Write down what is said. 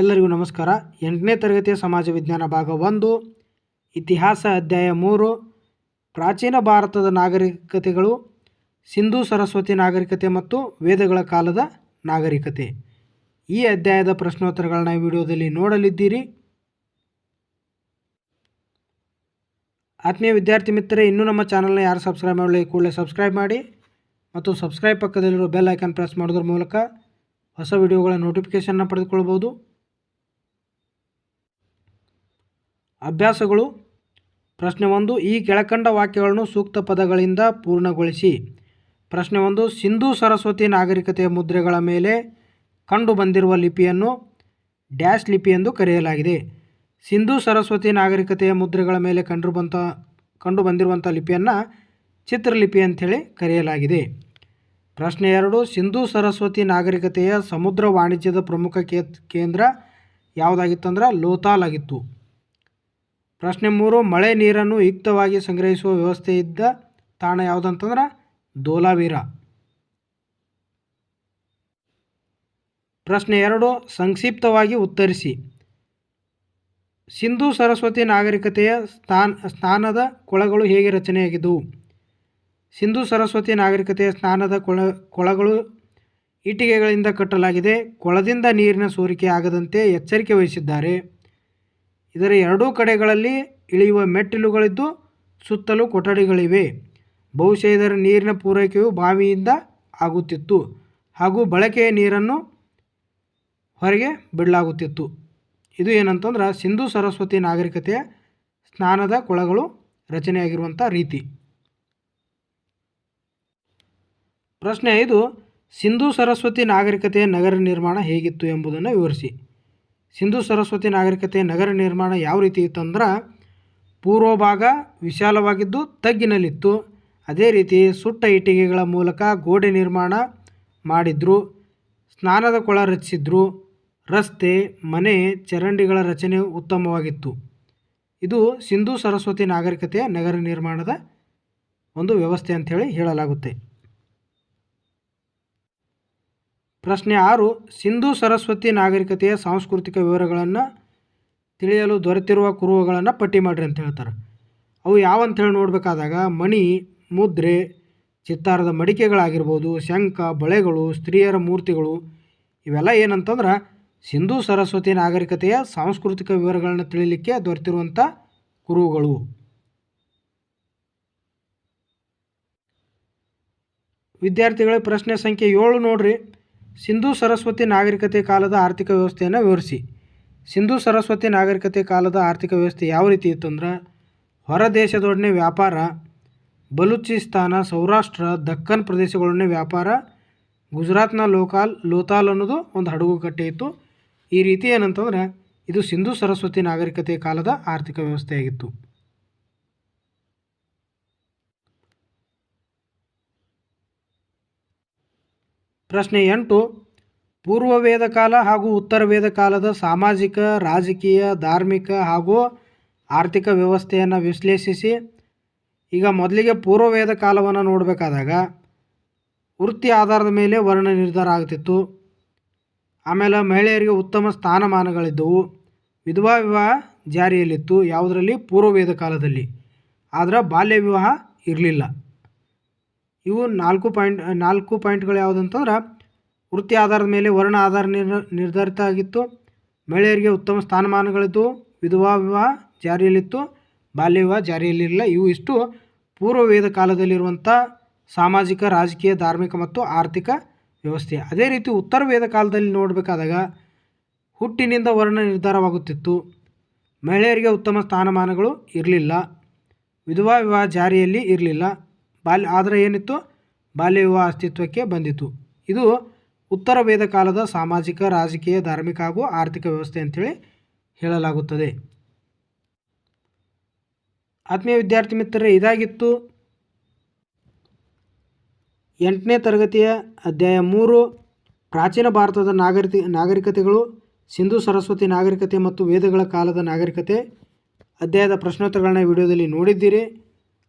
ಎಲ್ಲರಿಗೂ ನಮಸ್ಕಾರ. ಎಂಟನೇ ತರಗತಿಯ ಸಮಾಜ ವಿಜ್ಞಾನ ಭಾಗ ಒಂದು, ಇತಿಹಾಸ ಅಧ್ಯಾಯ ಮೂರು, ಪ್ರಾಚೀನ ಭಾರತದ ನಾಗರಿಕತೆಗಳು, ಸಿಂಧೂ ಸರಸ್ವತಿ ನಾಗರಿಕತೆ ಮತ್ತು ವೇದಗಳ ಕಾಲದ ನಾಗರಿಕತೆ. ಈ ಅಧ್ಯಾಯದ ಪ್ರಶ್ನೋತ್ತರಗಳನ್ನ ಈ ವಿಡಿಯೋದಲ್ಲಿ ನೋಡಲಿದ್ದೀರಿ. ಆತ್ಮೀಯ ವಿದ್ಯಾರ್ಥಿ ಮಿತ್ರರೇ, ಇನ್ನೂ ನಮ್ಮ ಚಾನಲ್ನ ಯಾರು ಸಬ್ಸ್ಕ್ರೈಬ್ ಮಾಡಲಿ ಕೂಡಲೇ ಸಬ್ಸ್ಕ್ರೈಬ್ ಮಾಡಿ ಮತ್ತು ಸಬ್ಸ್ಕ್ರೈಬ್ ಪಕ್ಕದಲ್ಲಿರೋ ಬೆಲ್ ಐಕಾನ್ ಪ್ರೆಸ್ ಮಾಡೋದ್ರ ಮೂಲಕ ಹೊಸ ವಿಡಿಯೋಗಳ ನೋಟಿಫಿಕೇಷನ್ನ ಪಡೆದುಕೊಳ್ಬೋದು. ಅಭ್ಯಾಸಗಳು. ಪ್ರಶ್ನೆ ಒಂದು, ಈ ಕೆಳಕಂಡ ವಾಕ್ಯಗಳನ್ನು ಸೂಕ್ತ ಪದಗಳಿಂದ ಪೂರ್ಣಗೊಳಿಸಿ. ಪ್ರಶ್ನೆ ಒಂದು, ಸಿಂಧೂ ಸರಸ್ವತಿ ನಾಗರಿಕತೆಯ ಮುದ್ರೆಗಳ ಮೇಲೆ ಕಂಡು ಬಂದಿರುವ ಲಿಪಿಯನ್ನು ಡ್ಯಾಶ್ ಲಿಪಿ ಎಂದು ಕರೆಯಲಾಗಿದೆ. ಸಿಂಧೂ ಸರಸ್ವತಿ ನಾಗರಿಕತೆಯ ಮುದ್ರೆಗಳ ಮೇಲೆ ಕಂಡುಬಂತ ಕಂಡು ಬಂದಿರುವಂಥ ಲಿಪಿಯನ್ನು ಚಿತ್ರಲಿಪಿ ಅಂಥೇಳಿ ಕರೆಯಲಾಗಿದೆ. ಪ್ರಶ್ನೆ ಎರಡು, ಸಿಂಧೂ ಸರಸ್ವತಿ ನಾಗರಿಕತೆಯ ಸಮುದ್ರ ವಾಣಿಜ್ಯದ ಪ್ರಮುಖ ಕೇಂದ್ರ ಯಾವುದಾಗಿತ್ತಂದ್ರೆ ಲೋತಾಲ್ ಆಗಿತ್ತು. ಪ್ರಶ್ನೆ ಮೂರು, ಮಳೆ ನೀರನ್ನು ಯುಕ್ತವಾಗಿ ಸಂಗ್ರಹಿಸುವ ವ್ಯವಸ್ಥೆ ಇದ್ದ ತಾಣ ಯಾವುದಂತಂದ್ರೆ? ದೋಲಾವೀರ. ಪ್ರಶ್ನೆ ಎರಡು, ಸಂಕ್ಷಿಪ್ತವಾಗಿ ಉತ್ತರಿಸಿ. ಸಿಂಧೂ ಸರಸ್ವತಿ ನಾಗರಿಕತೆಯ ಸ್ಥಾನ ಸ್ನಾನದ ಕೊಳಗಳು ಹೇಗೆ ರಚನೆಯಾಗಿದ್ದವು? ಸಿಂಧೂ ಸರಸ್ವತಿ ನಾಗರಿಕತೆಯ ಸ್ನಾನದ ಕೊಳ, ಕೊಳಗಳು ಇಟ್ಟಿಗೆಗಳಿಂದ ಕಟ್ಟಲಾಗಿದೆ, ಕೊಳದಿಂದ ನೀರಿನ ಸೋರಿಕೆ ಆಗದಂತೆ ಎಚ್ಚರಿಕೆ ವಹಿಸಿದ್ದಾರೆ. ಇದರ ಎರಡೂ ಕಡೆಗಳಲ್ಲಿ ಇಳಿಯುವ ಮೆಟ್ಟಿಲುಗಳಿದ್ದು ಸುತ್ತಲೂ ಕೊಠಡಿಗಳಿವೆ. ಬಹುಶಃ ಇದರ ನೀರಿನ ಪೂರೈಕೆಯು ಬಾವಿಯಿಂದ ಆಗುತ್ತಿತ್ತು ಹಾಗೂ ಬಳಕೆಯ ನೀರನ್ನು ಹೊರಗೆ ಬಿಡಲಾಗುತ್ತಿತ್ತು. ಇದು ಏನಂತಂದ್ರೆ ಸಿಂಧೂ ಸರಸ್ವತಿ ನಾಗರಿಕತೆಯ ಸ್ನಾನದ ಕೊಳಗಳು ರಚನೆಯಾಗಿರುವಂಥ ರೀತಿ. ಪ್ರಶ್ನೆ ಐದು, ಸಿಂಧೂ ಸರಸ್ವತಿ ನಾಗರಿಕತೆಯ ನಗರ ನಿರ್ಮಾಣ ಹೇಗಿತ್ತು ಎಂಬುದನ್ನು ವಿವರಿಸಿ. ಸಿಂಧೂ ಸರಸ್ವತಿ ನಾಗರಿಕತೆ ನಗರ ನಿರ್ಮಾಣ ಯಾವ ರೀತಿ ಇತ್ತಂದ್ರೆ ಪೂರ್ವ ಭಾಗ ವಿಶಾಲವಾಗಿದ್ದು ತಗ್ಗಿನಲ್ಲಿತ್ತು. ಅದೇ ರೀತಿ ಸುಟ್ಟ ಇಟ್ಟಿಗೆಗಳ ಮೂಲಕ ಗೋಡೆ ನಿರ್ಮಾಣ ಮಾಡಿದ್ರು, ಸ್ನಾನದ ಕೊಳ ರಚಿಸಿದ್ರು, ರಸ್ತೆ, ಮನೆ, ಚರಂಡಿಗಳ ರಚನೆ ಉತ್ತಮವಾಗಿತ್ತು. ಇದು ಸಿಂಧೂ ಸರಸ್ವತಿ ನಾಗರಿಕತೆಯ ನಗರ ನಿರ್ಮಾಣದ ಒಂದು ವ್ಯವಸ್ಥೆ ಅಂಥೇಳಿ ಹೇಳಲಾಗುತ್ತೆ. ಪ್ರಶ್ನೆ ಆರು, ಸಿಂಧೂ ಸರಸ್ವತಿ ನಾಗರಿಕತೆಯ ಸಾಂಸ್ಕೃತಿಕ ವಿವರಗಳನ್ನು ತಿಳಿಯಲು ದೊರೆತಿರುವ ಕುರುಹುಗಳನ್ನು ಪಟ್ಟಿ ಮಾಡಿರಿ ಅಂತ ಹೇಳ್ತಾರೆ. ಅವು ಯಾವಂಥೇಳಿ ನೋಡಬೇಕಾದಾಗ ಮಣಿ, ಮುದ್ರೆ, ಚಿತ್ತಾರದ ಮಡಿಕೆಗಳಾಗಿರ್ಬೋದು, ಶಂಖ, ಬಳೆಗಳು, ಸ್ತ್ರೀಯರ ಮೂರ್ತಿಗಳು, ಇವೆಲ್ಲ ಏನಂತಂದ್ರೆ ಸಿಂಧೂ ಸರಸ್ವತಿ ನಾಗರಿಕತೆಯ ಸಾಂಸ್ಕೃತಿಕ ವಿವರಗಳನ್ನು ತಿಳಿಲಿಕ್ಕೆ ದೊರೆತಿರುವಂಥ ಕುರುಹುಗಳು. ವಿದ್ಯಾರ್ಥಿಗಳ ಪ್ರಶ್ನೆ ಸಂಖ್ಯೆ ಏಳು ನೋಡ್ರಿ. ಸಿಂಧೂ ಸರಸ್ವತಿ ನಾಗರಿಕತೆ ಕಾಲದ ಆರ್ಥಿಕ ವ್ಯವಸ್ಥೆಯನ್ನು ವಿವರಿಸಿ. ಸಿಂಧೂ ಸರಸ್ವತಿ ನಾಗರಿಕತೆ ಕಾಲದ ಆರ್ಥಿಕ ವ್ಯವಸ್ಥೆ ಯಾವ ರೀತಿ ಇತ್ತು ಅಂದ್ರೆ, ಹೊರ ದೇಶದೊಡನೆ ವ್ಯಾಪಾರ, ಬಲೂಚಿಸ್ತಾನ, ಸೌರಾಷ್ಟ್ರ ದಕ್ಕನ್ ಪ್ರದೇಶಗಳೊಡನೆ ವ್ಯಾಪಾರ, ಗುಜರಾತ್ನ ಲೋಕಾಲ್, ಲೋತಾಲ್ ಅನ್ನೋದು ಒಂದು ಹಡಗು ಕಟ್ಟೆ ಇತ್ತು. ಈ ರೀತಿ ಏನಂತಂದ್ರೆ, ಇದು ಸಿಂಧೂ ಸರಸ್ವತಿ ನಾಗರಿಕತೆ ಕಾಲದ ಆರ್ಥಿಕ ವ್ಯವಸ್ಥೆಯಾಗಿತ್ತು. ಪ್ರಶ್ನೆ ಎಂಟು, ಪೂರ್ವ ವೇದ ಕಾಲ ಹಾಗೂ ಉತ್ತರ ವೇದ ಕಾಲದ ಸಾಮಾಜಿಕ, ರಾಜಕೀಯ, ಧಾರ್ಮಿಕ ಹಾಗೂ ಆರ್ಥಿಕ ವ್ಯವಸ್ಥೆಯನ್ನು ವಿಶ್ಲೇಷಿಸಿ, ಈಗ ಮೊದಲಿಗೆ ಪೂರ್ವ ವೇದ ಕಾಲವನ್ನು ನೋಡಬೇಕಾದಾಗ ವೃತ್ತಿ ಆಧಾರದ ಮೇಲೆ ವರ್ಣ ನಿರ್ಧಾರ ಆಗ್ತಿತ್ತು. ಆಮೇಲೆ ಮಹಿಳೆಯರಿಗೆ ಉತ್ತಮ ಸ್ಥಾನಮಾನಗಳಿದ್ದವು. ವಿಧವಾ ವಿವಾಹ ಜಾರಿಯಲ್ಲಿತ್ತು. ಯಾವುದರಲ್ಲಿ? ಪೂರ್ವ ವೇದ ಕಾಲದಲ್ಲಿ. ಆದರೆ ಬಾಲ್ಯ ವಿವಾಹ ಇರಲಿಲ್ಲ. ಇವು ನಾಲ್ಕು ಪಾಯಿಂಟ್, ನಾಲ್ಕು ಪಾಯಿಂಟ್ಗಳು ಯಾವುದಂತಂದ್ರೆ ವೃತ್ತಿ ಆಧಾರದ ಮೇಲೆ ವರ್ಣ ಆಧಾರ ನಿರ್ ನಿರ್ಧಾರಿತ ಆಗಿತ್ತು. ಮಹಿಳೆಯರಿಗೆ ಉತ್ತಮ ಸ್ಥಾನಮಾನಗಳಿದ್ದು, ವಿಧವಾ ವಿವಾಹ ಜಾರಿಯಲ್ಲಿತ್ತು, ಬಾಲ್ಯ ವಿವಾಹ ಜಾರಿಯಲ್ಲಿರಲಿಲ್ಲ. ಇವು ಇಷ್ಟು ಪೂರ್ವ ವೇದ ಕಾಲದಲ್ಲಿರುವಂಥ ಸಾಮಾಜಿಕ, ರಾಜಕೀಯ, ಧಾರ್ಮಿಕ ಮತ್ತು ಆರ್ಥಿಕ ವ್ಯವಸ್ಥೆ. ಅದೇ ರೀತಿ ಉತ್ತರ ವೇದ ಕಾಲದಲ್ಲಿ ನೋಡಬೇಕಾದಾಗ, ಹುಟ್ಟಿನಿಂದ ವರ್ಣ ನಿರ್ಧಾರವಾಗುತ್ತಿತ್ತು. ಮಹಿಳೆಯರಿಗೆ ಉತ್ತಮ ಸ್ಥಾನಮಾನಗಳು ಇರಲಿಲ್ಲ. ವಿಧವಾ ವಿವಾಹ ಜಾರಿಯಲ್ಲಿ ಇರಲಿಲ್ಲ. ಬಾಲ್ಯ, ಆದರೆ ಏನಿತ್ತು? ಬಾಲ್ಯ ವಿವಾಹ ಅಸ್ತಿತ್ವಕ್ಕೆ ಬಂದಿತು ಇದು ಉತ್ತರ ವೇದ ಕಾಲದ ಸಾಮಾಜಿಕ, ರಾಜಕೀಯ, ಧಾರ್ಮಿಕ ಹಾಗೂ ಆರ್ಥಿಕ ವ್ಯವಸ್ಥೆ ಅಂತೇಳಿ ಹೇಳಲಾಗುತ್ತದೆ. ಆತ್ಮೀಯ ವಿದ್ಯಾರ್ಥಿ ಮಿತ್ರರೇ, ಇದಾಗಿತ್ತು ಎಂಟನೇ ತರಗತಿಯ ಅಧ್ಯಾಯ ಮೂರು. ಪ್ರಾಚೀನ ಭಾರತದ ನಾಗರಿಕ ನಾಗರಿಕತೆಗಳು, ಸಿಂಧು ಸರಸ್ವತಿ ನಾಗರಿಕತೆ ಮತ್ತು ವೇದಗಳ ಕಾಲದ ನಾಗರಿಕತೆ. ಅಧ್ಯಾಯದ ಪ್ರಶ್ನೋತ್ತರಗಳನ್ನ ವಿಡಿಯೋದಲ್ಲಿ ನೋಡಿದ್ದೀರಿ.